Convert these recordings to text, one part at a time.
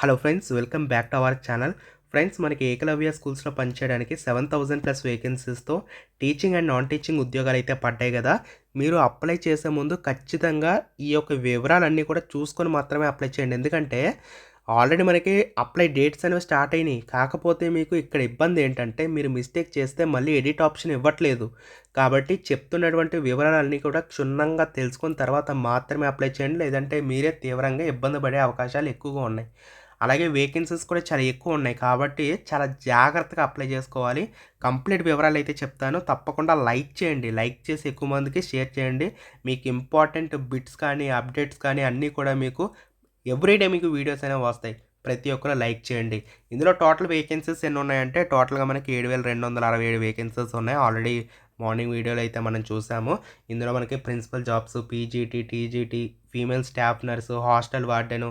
Hello friends welcome back to our channel friends మనకి ఏకలవ్య స్కూల్స్లో పనిచేయడానికి సెవెన్ థౌజండ్ ప్లస్ వేకెన్సీస్తో టీచింగ్ అండ్ నాన్ టీచింగ్ ఉద్యోగాలు అయితే పడ్డాయి కదా. మీరు అప్లై చేసే ముందు ఖచ్చితంగా ఈ యొక్క వివరాలన్నీ కూడా చూసుకొని మాత్రమే అప్లై చేయండి. ఎందుకంటే ఆల్రెడీ మనకి అప్లై డేట్స్ అనేవి స్టార్ట్ అయినాయి. కాకపోతే మీకు ఇక్కడ ఇబ్బంది ఏంటంటే మీరు మిస్టేక్ చేస్తే మళ్ళీ ఎడిట్ ఆప్షన్ ఇవ్వట్లేదు. కాబట్టి చెప్తున్నటువంటి వివరాలన్నీ కూడా క్షుణ్ణంగా తెలుసుకున్న తర్వాత మాత్రమే అప్లై చేయండి. లేదంటే మీరే తీవ్రంగా ఇబ్బంది పడే అవకాశాలు ఎక్కువగా ఉన్నాయి. అలాగే వేకెన్సీస్ కూడా చాలా ఎక్కువ ఉన్నాయి కాబట్టి చాలా జాగ్రత్తగా అప్లై చేసుకోవాలి. కంప్లీట్ వివరాలు అయితే చెప్తాను. తప్పకుండా లైక్ చేయండి. లైక్ చేసి ఎక్కువ మందికి షేర్ చేయండి. మీకు ఇంపార్టెంట్ బిట్స్ కానీ అప్డేట్స్ కానీ అన్నీ కూడా మీకు ఎవ్రీడే మీకు వీడియోస్ అనేవి వస్తాయి. ప్రతి ఒక్కరు లైక్ చేయండి. ఇందులో టోటల్ వేకెన్సీస్ ఎన్ని ఉన్నాయంటే టోటల్గా మనకి ఏడు వేల రెండు వందల అరవై ఏడు వేకెన్సీస్ ఉన్నాయి. ఆల్రెడీ మార్నింగ్ వీడియోలో అయితే మనం చూసాము. ఇందులో మనకి principal jobs PGT TGT female staff nurse hostel warden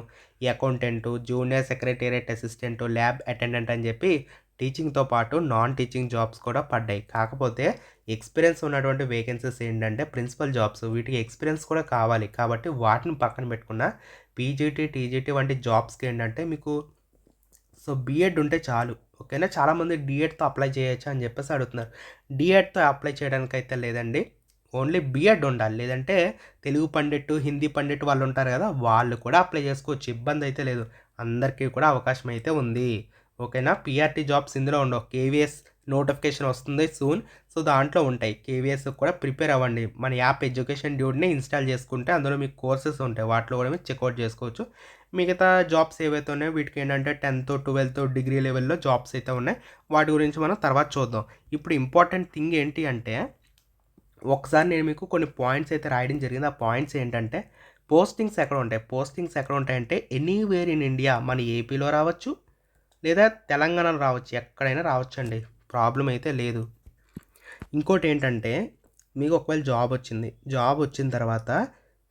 accountant junior secretariat assistant lab attendant అని చెప్పి టీచింగ్తో పాటు నాన్ టీచింగ్ జాబ్స్ కూడా పడ్డాయి. కాకపోతే ఎక్స్పీరియన్స్ ఉన్నటువంటి వేకెన్సీస్ ఏంటంటే ప్రిన్సిపల్ జాబ్స్. వీటికి ఎక్స్పీరియన్స్ కూడా కావాలి. కాబట్టి వాటిని పక్కన పెట్టుకున్న పీజీటీ టీజీటీ వంటి జాబ్స్కి ఏంటంటే మీకు సో బీఎడ్ ఉంటే చాలు. ఓకేనా? చాలామంది డిఎడ్తో అప్లై చేయొచ్చు అని చెప్పేసి అడుగుతున్నారు. డిఎడ్తో అప్లై చేయడానికి అయితే లేదండి. ఓన్లీ బీఎడ్ ఉండాలి. లేదంటే తెలుగు పండిట్ హిందీ పండిట్ వాళ్ళు ఉంటారు కదా వాళ్ళు కూడా అప్లై చేసుకోవచ్చు. ఇబ్బంది అయితే లేదు. అందరికీ కూడా అవకాశం అయితే ఉంది. ఓకేనా? పిఆర్టీ జాబ్స్ ఇందులో ఉండవు. కేవీఎస్ నోటిఫికేషన్ వస్తుంది సూన్. సో దాంట్లో ఉంటాయి. కేవీఎస్ కూడా ప్రిపేర్ అవ్వండి. మన యాప్ ఎడ్యుకేషన్ డ్యూడ్ని ఇన్స్టాల్ చేసుకుంటే అందులో మీకు కోర్సెస్ ఉంటాయి. వాటిలో కూడా మీరు చెక్అవుట్ చేసుకోవచ్చు. మిగతా జాబ్స్ ఏవైతే ఉన్నాయో వీటికి ఏంటంటే టెన్త్ ట్వెల్త్ డిగ్రీ లెవెల్లో జాబ్స్ అయితే ఉన్నాయి. వాటి గురించి మనం తర్వాత చూద్దాం. ఇప్పుడు ఇంపార్టెంట్ థింగ్ ఏంటి అంటే ఒకసారి నేను మీకు కొన్ని పాయింట్స్ అయితే రాయడం జరిగింది. ఆ పాయింట్స్ ఏంటంటే పోస్టింగ్స్ ఎక్కడ ఉంటాయి? పోస్టింగ్స్ ఎక్కడ ఉంటాయంటే ఎనీవేర్ ఇన్ ఇండియా మన ఏపీలో రావచ్చు లేదా తెలంగాణలో రావచ్చు ఎక్కడైనా రావచ్చు అండి. ప్రాబ్లం అయితే లేదు. ఇంకోటి ఏంటంటే మీకు ఒకవేళ జాబ్ వచ్చింది జాబ్ వచ్చిన తర్వాత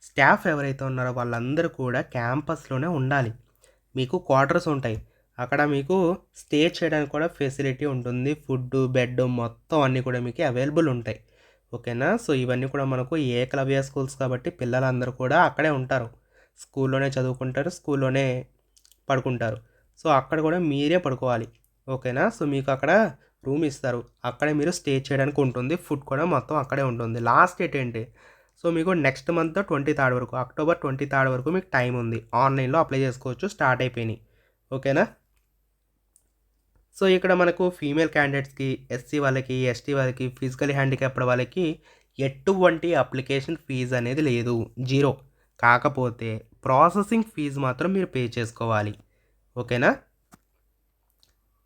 స్టాఫ్ ఎవరైతే ఉన్నారో వాళ్ళందరూ కూడా క్యాంపస్లోనే ఉండాలి. మీకు క్వార్టర్స్ ఉంటాయి. అక్కడ మీకు స్టే చేయడానికి కూడా ఫెసిలిటీ ఉంటుంది. ఫుడ్ బెడ్ మొత్తం అన్నీ కూడా మీకు అవైలబుల్ ఉంటాయి. ఓకేనా? సో ఇవన్నీ కూడా మనకు ఏకలవ్య స్కూల్స్ కాబట్టి పిల్లలందరూ కూడా అక్కడే ఉంటారు. స్కూల్లోనే చదువుకుంటారు స్కూల్లోనే పడుకుంటారు. సో అక్కడ కూడా మీరే పడుకోవాలి. ఓకేనా? సో మీకు అక్కడ రూమ్ ఇస్తారు. అక్కడే మీరు స్టే చేయడానికి ఉంటుంది. ఫుడ్ కూడా మొత్తం అక్కడే ఉంటుంది. లాస్ట్ డేట్ ఏంటి? సో మీకు నెక్స్ట్ మంత్ ట్వంటీ థర్డ్ వరకు అక్టోబర్ ట్వంటీ థర్డ్ వరకు మీకు టైం ఉంది. ఆన్లైన్లో అప్లై చేసుకోవచ్చు స్టార్ట్ అయిపోయినాయి. ఓకేనా సో ఇక్కడ మనకు ఫీమేల్ క్యాండిడేట్స్కి ఎస్సీ వాళ్ళకి ఎస్టీ వాళ్ళకి ఫిజికల్ హ్యాండిక్యాప్డ్ వాళ్ళకి ఎటువంటి అప్లికేషన్ ఫీజు అనేది లేదు. జీరో కాకపోతే ప్రాసెసింగ్ ఫీజు మాత్రం మీరు పే చేసుకోవాలి. ఓకేనా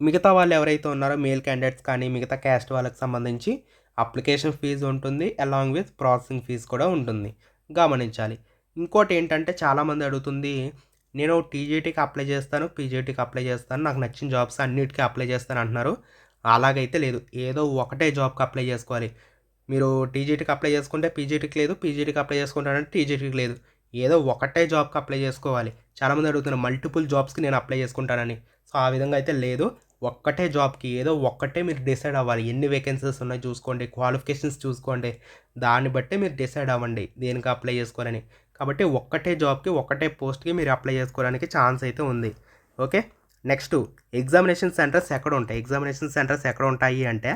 మిగతా వాళ్ళు ఎవరైతే ఉన్నారో మేల్ క్యాండిడేట్స్ కానీ మిగతా క్యాస్ట్ వాళ్ళకి సంబంధించి అప్లికేషన్ ఫీజు ఉంటుంది అలాంగ్ విత్ ప్రాసెసింగ్ ఫీజు కూడా ఉంటుంది. గమనించాలి. ఇంకోటి ఏంటంటే చాలామంది అడుగుతుంది నేను టీజీటీకి అప్లై చేస్తాను పీజీటీకి అప్లై చేస్తాను నాకు నచ్చిన జాబ్స్ అన్నిటికీ అప్లై చేస్తాను అంటున్నారు. అలాగైతే లేదు. ఏదో ఒకటే జాబ్కి అప్లై చేసుకోవాలి. మీరు టీజీటీకి అప్లై చేసుకుంటే పీజీటీకి లేదు పీజీటీకి అప్లై చేసుకుంటానంటే టీజీటీకి లేదు. ఏదో ఒకటే జాబ్కి అప్లై చేసుకోవాలి. చాలామంది అడుగుతున్నారు మల్టిపుల్ జాబ్స్కి నేను అప్లై చేసుకుంటానని. సో ఆ విధంగా అయితే లేదు. ఒక్కటే జాబ్కి ఏదో ఒక్కటే మీరు డిసైడ్ అవ్వాలి. ఎన్ని వేకెన్సీస్ ఉన్నాయి చూసుకోండి క్వాలిఫికేషన్స్ చూసుకోండి. దాన్ని బట్టే మీరు డిసైడ్ అవ్వండి దేనికి అప్లై చేసుకోవాలని. కాబట్టి ఒక్కటే జాబ్కి ఒక్కటే పోస్ట్కి మీరు అప్లై చేసుకోవడానికి ఛాన్స్ అయితే ఉంది. ఓకే? నెక్స్ట్ ఎగ్జామినేషన్ సెంటర్స్ ఎక్కడ ఉంటాయి? ఎగ్జామినేషన్ సెంటర్స్ ఎక్కడ ఉంటాయి అంటే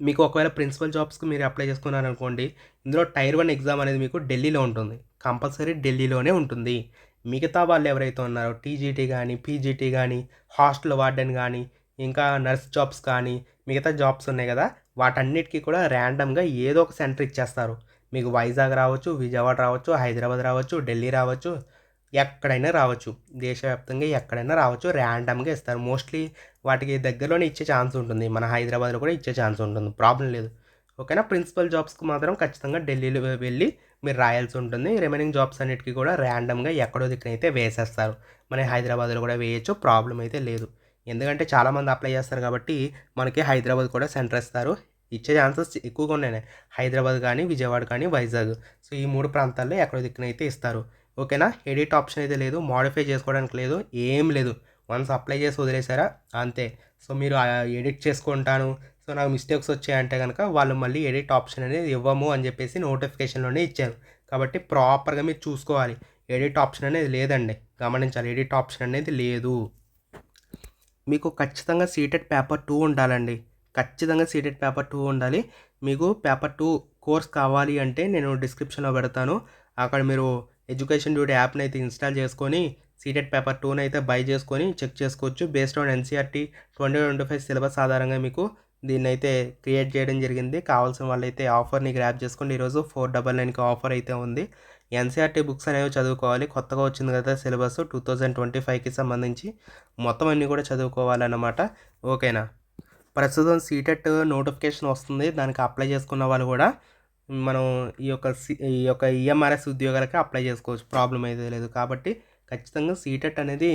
మీకు ఒకవేళ ప్రిన్సిపల్ జాబ్స్కి మీరు అప్లై చేసుకున్నారనుకోండి ఇందులో టైర్ వన్ ఎగ్జామ్ అనేది మీకు ఢిల్లీలో ఉంటుంది. కంపల్సరీ ఢిల్లీలోనే ఉంటుంది. మిగతా వాళ్ళు ఎవరైతే ఉన్నారో టీజీటీ కానీ పీజీటీ కానీ హాస్టల్ వార్డెన్ కానీ ఇంకా నర్స్ జాబ్స్ కానీ మిగతా జాబ్స్ ఉన్నాయి కదా వాటన్నిటికీ కూడా ర్యాండమ్గా ఏదో ఒక సెంటర్ ఇచ్చేస్తారు. మీకు వైజాగ్ రావచ్చు విజయవాడ రావచ్చు హైదరాబాద్ రావచ్చు ఢిల్లీ రావచ్చు ఎక్కడైనా రావచ్చు. దేశవ్యాప్తంగా ఎక్కడైనా రావచ్చు ర్యాండమ్గా ఇస్తారు. మోస్ట్లీ వాటికి దగ్గరలోనే ఇచ్చే ఛాన్స్ ఉంటుంది. మన హైదరాబాద్లో కూడా ఇచ్చే ఛాన్స్ ఉంటుంది. ప్రాబ్లం లేదు. ఓకేనా? ప్రిన్సిపల్ జాబ్స్కి మాత్రం ఖచ్చితంగా ఢిల్లీలో వెళ్ళి మీరు రాయాల్సి ఉంటుంది. రిమైనింగ్ జాబ్స్ అన్నిటికీ కూడా ర్యాండమ్గా ఎక్కడో దిక్కునైతే వేసేస్తారు. మన హైదరాబాద్లో కూడా వేయచ్చు. ప్రాబ్లం అయితే లేదు. ఎందుకంటే చాలామంది అప్లై చేస్తారు కాబట్టి మనకి హైదరాబాద్ కూడా సెంటర్ ఇస్తారు. ఇచ్చే ఛాన్సెస్ ఎక్కువగా ఉన్నాయి హైదరాబాద్ కానీ విజయవాడ కానీ వైజాగ్. సో ఈ మూడు ప్రాంతాల్లో ఎక్కడో దిక్కునైతే ఇస్తారు. ఓకేనా? ఎడిట్ ఆప్షన్ అయితే లేదు. మోడిఫై చేసుకోవడానికి లేదు. ఏం లేదు. వన్స్ అప్లై చేసి వదిలేసారా? అంతే. సో మీరు ఎడిట్ చేసుకుంటాను. సో నాకు మిస్టేక్స్ వచ్చాయంటే కనుక వాళ్ళు మళ్ళీ ఎడిట్ ఆప్షన్ అనేది ఇవ్వము అని చెప్పేసి నోటిఫికేషన్లోనే ఇచ్చారు. కాబట్టి ప్రాపర్గా మీరు చూసుకోవాలి. ఎడిట్ ఆప్షన్ అనేది లేదండి. గమనించాలి. ఎడిట్ ఆప్షన్ అనేది లేదు. మీకు ఖచ్చితంగా సీటెడ్ పేపర్ టూ ఉండాలండి. ఖచ్చితంగా సీటెడ్ పేపర్ టూ ఉండాలి. మీకు పేపర్ టూ కోర్స్ కావాలి అంటే నేను డిస్క్రిప్షన్లో పెడతాను. అక్కడ మీరు ఎడ్యుకేషన్ డ్యూటీ యాప్ని అయితే ఇన్స్టాల్ చేసుకొని సీటెడ్ పేపర్ టూని అయితే బై చేసుకొని చెక్ చేసుకోవచ్చు. Based on NCERT twenty twenty five syllabus ఆధారంగా మీకు దీన్ని అయితే క్రియేట్ చేయడం జరిగింది. కావాల్సిన వాళ్ళైతే ఆఫర్ని గ్రాప్ చేసుకోండి ఈరోజు ఫోర్ డబల్ నైన్కి ఆఫర్ అయితే ఉంది. ఎన్సీఆర్టీ బుక్స్ అనేవి చదువుకోవాలి. కొత్తగా వచ్చింది కదా సిలబస్ టూ థౌజండ్ ట్వంటీ ఫైవ్కి సంబంధించి. మొత్తం అన్నీ కూడా చదువుకోవాలన్నమాట. ఓకేనా? ప్రస్తుతం సీటెట్ నోటిఫికేషన్ వస్తుంది. దానికి అప్లై చేసుకున్న వాళ్ళు కూడా మనం ఈ యొక్క ఈ యొక్క ఈఎంఆర్ఎస్ ఉద్యోగాలకి అప్లై చేసుకోవచ్చు. ప్రాబ్లం అయితే లేదు. కాబట్టి ఖచ్చితంగా సీటెట్ అనేది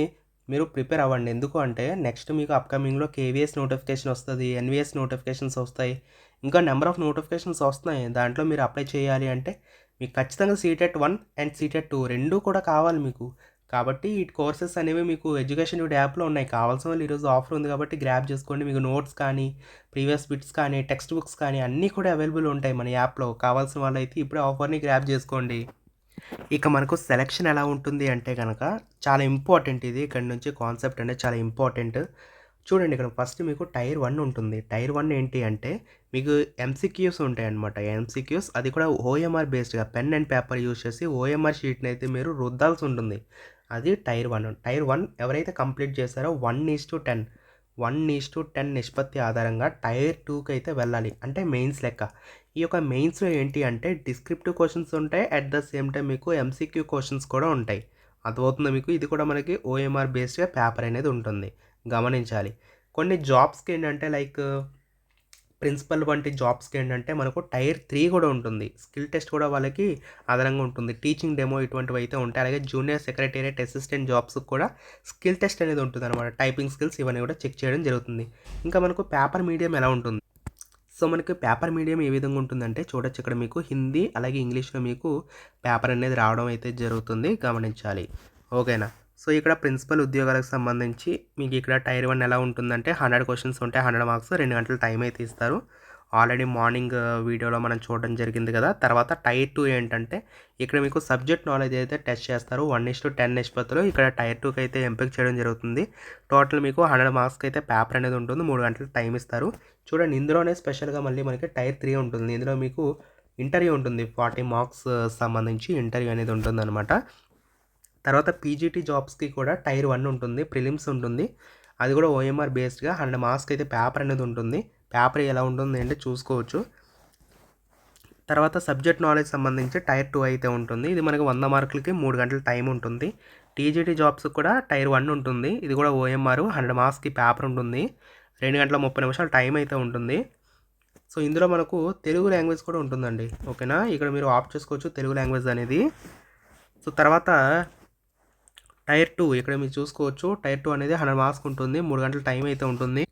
మీరు ప్రిపేర్ అవ్వండి. ఎందుకు అంటే నెక్స్ట్ మీకు అప్కమింగ్లో కేవీఎస్ నోటిఫికేషన్ వస్తుంది ఎన్విఎస్ నోటిఫికేషన్స్ వస్తాయి. ఇంకా నెంబర్ ఆఫ్ నోటిఫికేషన్స్ వస్తున్నాయి. దాంట్లో మీరు అప్లై చేయాలి అంటే మీకు ఖచ్చితంగా CTET one and CTET two రెండు కూడా కావాలి మీకు. కాబట్టి ఈ కోర్సెస్ అనేవి మీకు ఎడ్యుకేషన్ యాప్లో ఉన్నాయి. కావాల్సిన వాళ్ళు ఈరోజు ఆఫర్ ఉంది కాబట్టి గ్రాప్ చేసుకోండి. మీకు నోట్స్ కానీ ప్రీవియస్ బిట్స్ కానీ టెక్స్ట్ బుక్స్ కానీ అన్నీ కూడా అవైలబుల్ ఉంటాయి మన యాప్లో. కావాల్సిన వాళ్ళు అయితే ఇప్పుడే ఆఫర్ని గ్రాప్ చేసుకోండి. ఇక మనకు సెలెక్షన్ ఎలా ఉంటుంది అంటే కనుక చాలా ఇంపార్టెంట్ ఇది. ఇక్కడ నుంచి కాన్సెప్ట్ అనేది చాలా ఇంపార్టెంట్ చూడండి ఇక్కడ ఫస్ట్ మీకు టైర్ వన్ ఉంటుంది. టైర్ వన్ ఏంటి అంటే మీకు ఎంసీక్యూస్ ఉంటాయి అనమాట ఎంసీక్యూస్ అది కూడా ఓఎంఆర్ బేస్డ్గా పెన్ అండ్ పేపర్ యూజ్ చేసి ఓఎంఆర్ షీట్ని అయితే మీరు రుద్దాల్సి ఉంటుంది. అది టైర్ వన్ టైర్ వన్ ఎవరైతే కంప్లీట్ చేస్తారో one is to ten one is to ten నిష్పత్తి ఆధారంగా టైర్ టూకి అయితే వెళ్ళాలి. అంటే మెయిన్స్ లెక్క. ఈ యొక్క మెయిన్స్లో ఏంటి అంటే డిస్క్రిప్టివ్ క్వశ్చన్స్ ఉంటాయి. అట్ ద సేమ్ టైం మీకు ఎంసీక్యూ క్వశ్చన్స్ కూడా ఉంటాయి. అర్థమవుతుంది మీకు? ఇది కూడా మనకి ఓఎంఆర్ బేస్డ్గా పేపర్ అనేది ఉంటుంది. గమనించాలి. కొన్ని జాబ్స్కి ఏంటంటే లైక్ ప్రిన్సిపల్ వంటి జాబ్స్కి ఏంటంటే మనకు టైర్ త్రీ కూడా ఉంటుంది. స్కిల్ టెస్ట్ కూడా వాళ్ళకి అదనంగా ఉంటుంది. టీచింగ్ డెమో ఇటువంటివి అయితే ఉంటాయి. అలాగే జూనియర్ సెక్రటేరియట్ అసిస్టెంట్ జాబ్స్ కూడా స్కిల్ టెస్ట్ అనేది ఉంటుంది అనమాట టైపింగ్ స్కిల్స్ ఇవన్నీ కూడా చెక్ చేయడం జరుగుతుంది. ఇంకా మనకు పేపర్ మీడియం ఎలా ఉంటుంది? సో మనకి పేపర్ మీడియం ఏ విధంగా ఉంటుందంటే చూడొచ్చు ఇక్కడ మీకు హిందీ అలాగే ఇంగ్లీష్లో మీకు పేపర్ అనేది రావడం అయితే జరుగుతుంది. గమనించాలి. ఓకేనా? సో ఇక్కడ ప్రిన్సిపల్ ఉద్యోగాలకు సంబంధించి మీకు ఇక్కడ టైర్ వన్ ఎలా ఉంటుందంటే హండ్రెడ్ క్వశ్చన్స్ ఉంటాయి హండ్రెడ్ మార్క్స్ రెండు గంటల టైం అయితే ఇస్తారు. ఆల్రెడీ మార్నింగ్ వీడియోలో మనం చూడడం జరిగింది కదా. తర్వాత టైర్ టూ ఏంటంటే ఇక్కడ మీకు సబ్జెక్ట్ నాలెడ్జ్ అయితే టెస్ట్ చేస్తారు. వన్ ఇస్ టు టెన్ నిష్పత్తిలో ఇక్కడ టైర్ టూకి అయితే ఎంపిక చేయడం జరుగుతుంది. టోటల్ మీకు హండ్రెడ్ మార్క్స్కి అయితే పేపర్ అనేది ఉంటుంది మూడు గంటలు టైం ఇస్తారు. చూడండి ఇందులోనే స్పెషల్గా మళ్ళీ మనకి టైర్ త్రీ ఉంటుంది. ఇందులో మీకు ఇంటర్వ్యూ ఉంటుంది ఫార్టీ మార్క్స్ సంబంధించి ఇంటర్వ్యూ అనేది ఉంటుంది అనమాట తర్వాత పీజీటీ జాబ్స్కి కూడా టైర్ వన్ ఉంటుంది ప్రిలిమ్స్ ఉంటుంది. అది కూడా ఓఎంఆర్ బేస్డ్గా హండ్రెడ్ మార్క్స్కి అయితే పేపర్ అనేది ఉంటుంది. పేపర్ ఎలా ఉంటుంది అంటే చూసుకోవచ్చు. తర్వాత సబ్జెక్ట్ నాలెడ్జ్ సంబంధించి టైర్ టూ అయితే ఉంటుంది. ఇది మనకి వంద మార్కులకి మూడు గంటల టైం ఉంటుంది. టీజీటీ జాబ్స్ కూడా టైర్ వన్ ఉంటుంది. ఇది కూడా ఓఎంఆర్ హండ్రెడ్ మార్క్స్కి పేపర్ ఉంటుంది. రెండు గంటల ముప్పై నిమిషాలు టైం అయితే ఉంటుంది. సో ఇందులో మనకు తెలుగు లాంగ్వేజ్ కూడా ఉంటుందండి. ఓకేనా? ఇక్కడ మీరు ఆఫ్ చేసుకోవచ్చు తెలుగు లాంగ్వేజ్ అనేది. సో తర్వాత టైర్ టూ ఇక్కడ మీరు చూసుకోవచ్చు. టైర్ టూ అనేది హండ్రెడ్ మార్క్స్ ఉంటుంది. మూడు గంటల టైం అయితే ఉంటుంది.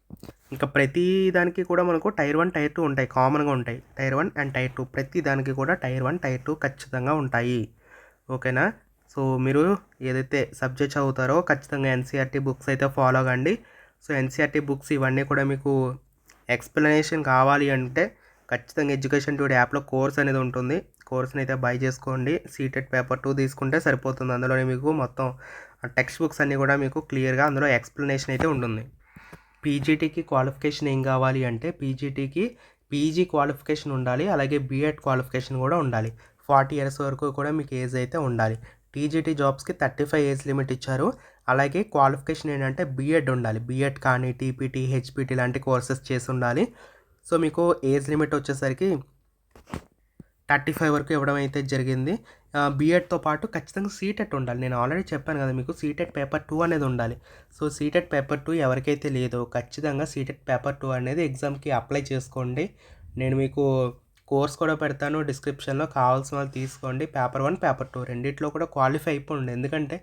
ఇంకా ప్రతి దానికి కూడా మనకు టైర్ వన్ టైర్ టూ ఉంటాయి. కామన్గా ఉంటాయి. Tier one and tier two. ప్రతి దానికి కూడా టైర్ వన్ టైర్ టూ ఖచ్చితంగా ఉంటాయి. ఓకేనా? సో మీరు ఏదైతే సబ్జెక్ట్ చదువుతారో ఖచ్చితంగా ఎన్సీఆర్టీ బుక్స్ అయితే ఫాలో కండి. సో ఎన్సీఆర్టీ బుక్స్ ఇవన్నీ కూడా మీకు ఎక్స్ప్లెనేషన్ కావాలి అంటే ఖచ్చితంగా ఎడ్యుకేషన్ టూడ్ యాప్లో కోర్స్ అనేది ఉంటుంది. కోర్స్ని అయితే బై చేసుకోండి. సీటెడ్ పేపర్ టూ తీసుకుంటే సరిపోతుంది. అందులోనే మీకు మొత్తం టెక్స్ట్ బుక్స్ అన్నీ కూడా మీకు క్లియర్గా అందులో ఎక్స్ప్లెనేషన్ అయితే ఉంటుంది. పీజీటీకి క్వాలిఫికేషన్ ఏం కావాలి అంటే పీజీటీకి పీజీ క్వాలిఫికేషన్ ఉండాలి అలాగే బీఎడ్ క్వాలిఫికేషన్ కూడా ఉండాలి. ఫార్టీ ఇయర్స్ వరకు కూడా మీకు ఏజ్ అయితే ఉండాలి. టీజీటీ జాబ్స్కి థర్టీ ఫైవ్ ఏజ్ లిమిట్ ఇచ్చారు. అలాగే క్వాలిఫికేషన్ ఏంటంటే బీఎడ్ ఉండాలి. బీఎడ్ కానీ టీపీటీ హెచ్పీటీ లాంటి కోర్సెస్ చేసి ఉండాలి. సో మీకు ఏజ్ లిమిట్ వచ్చేసరికి థర్టీ ఫైవ్ వరకు ఇవ్వడం అయితే జరిగింది. బీఎడ్తో పాటు ఖచ్చితంగా సీటెట్ ఉండాలి. నేను ఆల్రెడీ చెప్పాను కదా మీకు సీటెట్ పేపర్ టూ అనేది ఉండాలి. సో సీటెట్ పేపర్ టూ ఎవరికైతే లేదో ఖచ్చితంగా సీటెట్ పేపర్ టూ అనేది ఎగ్జామ్కి అప్లై చేసుకోండి. నేను మీకు కోర్స్ కూడా పెడతాను డిస్క్రిప్షన్లో కావాల్సిన వాళ్ళు తీసుకోండి. పేపర్ వన్ పేపర్ టూ రెండిట్లో కూడా క్వాలిఫై అయిపోండి. ఎందుకంటే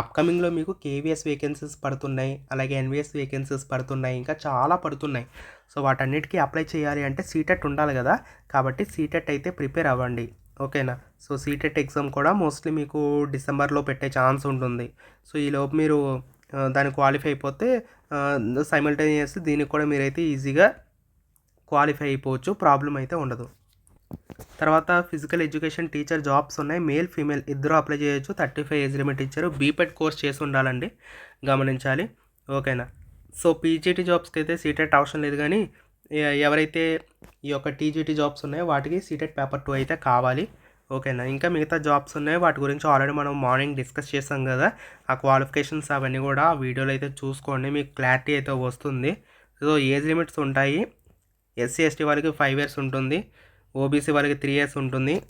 అప్కమింగ్లో మీకు కేవీఎస్ వేకెన్సీస్ పడుతున్నాయి అలాగే ఎన్విఎస్ వేకెన్సీస్ పడుతున్నాయి ఇంకా చాలా పడుతున్నాయి. సో వాటన్నిటికీ అప్లై చేయాలి అంటే సీటెట్ ఉండాలి కదా. కాబట్టి సీటెట్ అయితే ప్రిపేర్ అవ్వండి. ఓకేనా? సో సీటెట్ ఎగ్జామ్ కూడా మోస్ట్లీ మీకు డిసెంబర్లో పెట్టే ఛాన్స్ ఉంటుంది. సో ఈలోపు మీరు దాన్ని క్వాలిఫై అయిపోతే సైమల్టేనియస్ దీనికి కూడా మీరైతే ఈజీగా క్వాలిఫై అయిపోవచ్చు. ప్రాబ్లం అయితే ఉండదు. తర్వాత ఫిజికల్ ఎడ్యుకేషన్ టీచర్ జాబ్స్ ఉన్నాయి. మేల్ ఫీమేల్ ఇద్దరు అప్లై చేయొచ్చు. థర్టీ ఫైవ్ ఏజ్ లిమిట్ ఇచ్చారు. బీపెడ్ కోర్స్ చేసి ఉండాలండి. గమనించాలి. ఓకేనా? సో పీజీటీ జాబ్స్కి అయితే సీటెట్ అవసరం లేదు కానీ ఎవరైతే ఈ యొక్క టీజీటీ జాబ్స్ ఉన్నాయో వాటికి సీటెట్ పేపర్ టూ అయితే కావాలి. ఓకేనా? ఇంకా మిగతా జాబ్స్ ఉన్నాయి వాటి గురించి ఆల్రెడీ మనం మార్నింగ్ డిస్కస్ చేసాం కదా. ఆ క్వాలిఫికేషన్స్ అవన్నీ కూడా ఆ వీడియోలో అయితే చూసుకోండి. మీకు క్లారిటీ అయితే వస్తుంది. సో ఏజ్ లిమిట్స్ ఉంటాయి. ఎస్సీ ఎస్టీ వాళ్ళకి ఫైవ్ ఇయర్స్ ఉంటుంది. ఓబీసీ వాళ్ళకి త్రీ ఇయర్స్ ఉంటుంది.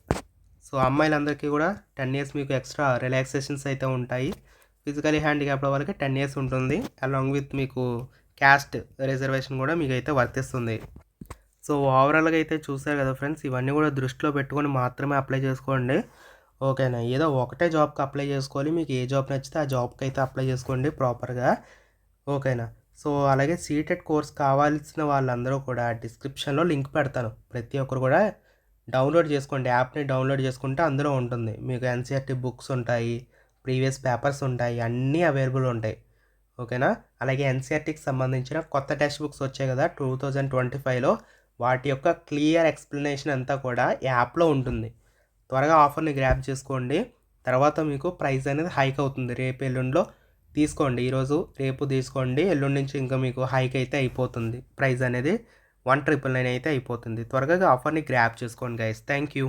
సో అమ్మాయిలందరికీ కూడా టెన్ ఇయర్స్ మీకు ఎక్స్ట్రా రిలాక్సేషన్స్ అయితే ఉంటాయి. ఫిజికలీ హ్యాండిక్యాప్డ్ వాళ్ళకి టెన్ ఇయర్స్ ఉంటుంది. అలాంగ్ విత్ మీకు క్యాస్ట్ రిజర్వేషన్ కూడా మీకు అయితే వర్తిస్తుంది. సో ఓవరాల్గా అయితే చూసారు కదా ఫ్రెండ్స్ ఇవన్నీ కూడా దృష్టిలో పెట్టుకొని మాత్రమే అప్లై చేసుకోండి. ఓకేనా? ఏదో ఒకటే జాబ్కి అప్లై చేసుకోవాలి. మీకు ఏ జాబ్ నచ్చితే ఆ జాబ్కి అయితే అప్లై చేసుకోండి ప్రాపర్గా ఓకేనా? సో అలాగే సీటెడ్ కోర్స్ కావాల్సిన వాళ్ళందరూ కూడా డిస్క్రిప్షన్లో లింక్ పెడతాను. ప్రతి ఒక్కరు కూడా డౌన్లోడ్ చేసుకోండి. యాప్ని డౌన్లోడ్ చేసుకుంటే అందులో ఉంటుంది. మీకు ఎన్సీఆర్టీ బుక్స్ ఉంటాయి ప్రీవియస్ పేపర్స్ ఉంటాయి అన్నీ అవైలబుల్ ఉంటాయి. ఓకేనా? అలాగే ఎన్సీఆర్టీకి సంబంధించిన కొత్త టెక్స్ట్ బుక్స్ వచ్చాయి కదా టూ థౌజండ్ ట్వంటీ ఫైవ్లో. వాటి యొక్క క్లియర్ ఎక్స్ప్లెనేషన్ అంతా కూడా యాప్లో ఉంటుంది. త్వరగా ఆఫర్ని గ్రాప్ చేసుకోండి. తర్వాత మీకు ప్రైస్ అనేది హైక్ అవుతుంది. రేపు ఎల్లుండిలో తీసుకోండి. ఈరోజు రేపు తీసుకోండి. ఎల్లుండి నుంచి ఇంకా మీకు హైక్ అయితే అయిపోతుంది. ప్రైస్ అనేది వన్ ట్రిపుల్ నైన్ అయితే అయిపోతుంది. త్వరగా ఆఫర్ని గ్రాప్ చేసుకోండి గైస్ థ్యాంక్ యూ